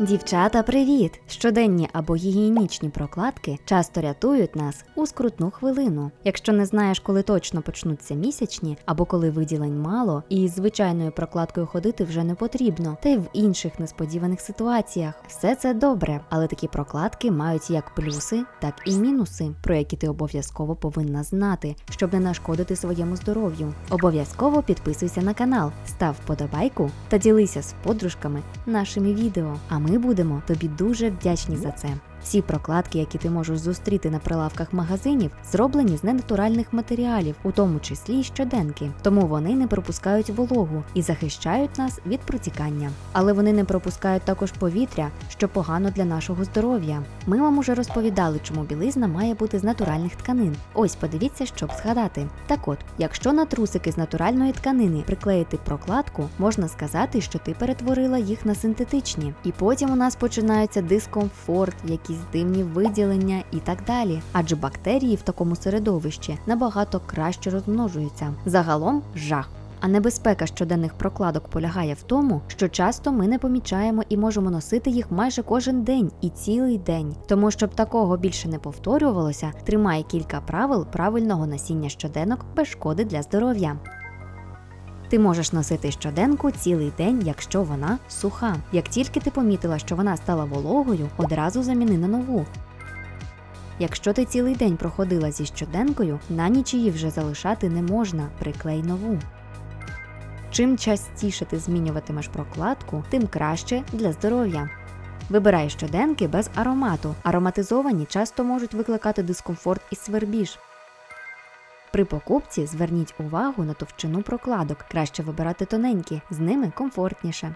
Дівчата, привіт! Щоденні або гігієнічні прокладки часто рятують нас у скрутну хвилину. Якщо не знаєш, коли точно почнуться місячні, або коли виділень мало, і з звичайною прокладкою ходити вже не потрібно, та й в інших несподіваних ситуаціях. Все це добре, але такі прокладки мають як плюси, так і мінуси, про які ти обов'язково повинна знати, щоб не нашкодити своєму здоров'ю. Обов'язково підписуйся на канал, став вподобайку та ділися з подружками нашими відео. А ми будемо тобі дуже вдячні за це. Всі прокладки, які ти можеш зустріти на прилавках магазинів, зроблені з ненатуральних матеріалів, у тому числі й щоденки. Тому вони не пропускають вологу і захищають нас від протікання. Але вони не пропускають також повітря, що погано для нашого здоров'я. Ми вам уже розповідали, чому білизна має бути з натуральних тканин. Ось подивіться, щоб згадати. Так от, якщо на трусики з натуральної тканини приклеїти прокладку, можна сказати, що ти перетворила їх на синтетичні. І потім у нас починається дискомфорт, якісь дивні виділення і так далі. Адже бактерії в такому середовищі набагато краще розмножуються. Загалом жах. А небезпека щоденних прокладок полягає в тому, що часто ми не помічаємо і можемо носити їх майже кожен день і цілий день. Тому, щоб такого більше не повторювалося, тримай кілька правил правильного носіння щоденок без шкоди для здоров'я. Ти можеш носити щоденку цілий день, якщо вона суха. Як тільки ти помітила, що вона стала вологою, одразу заміни на нову. Якщо ти цілий день проходила зі щоденкою, на ніч її вже залишати не можна, приклей нову. Чим частіше ти змінюватимеш прокладку, тим краще для здоров'я. Вибирай щоденки без аромату. Ароматизовані часто можуть викликати дискомфорт і свербіж. При покупці зверніть увагу на товщину прокладок. Краще вибирати тоненькі, з ними комфортніше.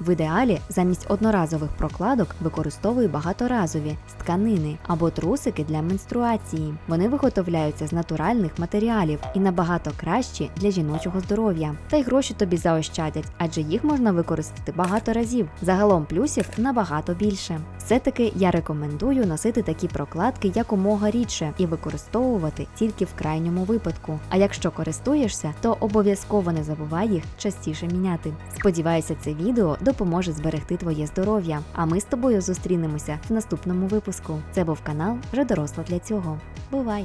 В ідеалі замість одноразових прокладок використовуй багаторазові з тканини або трусики для менструації. Вони виготовляються з натуральних матеріалів і набагато кращі для жіночого здоров'я. Та й гроші тобі заощадять, адже їх можна використати багато разів. Загалом плюсів набагато більше. Все-таки я рекомендую носити такі прокладки якомога рідше і використовувати тільки в крайньому випадку. А якщо користуєшся, то обов'язково не забувай їх частіше міняти. Сподіваюся, це відео допоможе зберегти твоє здоров'я. А ми з тобою зустрінемося в наступному випуску. Це був канал вже доросла для цього. Бувай!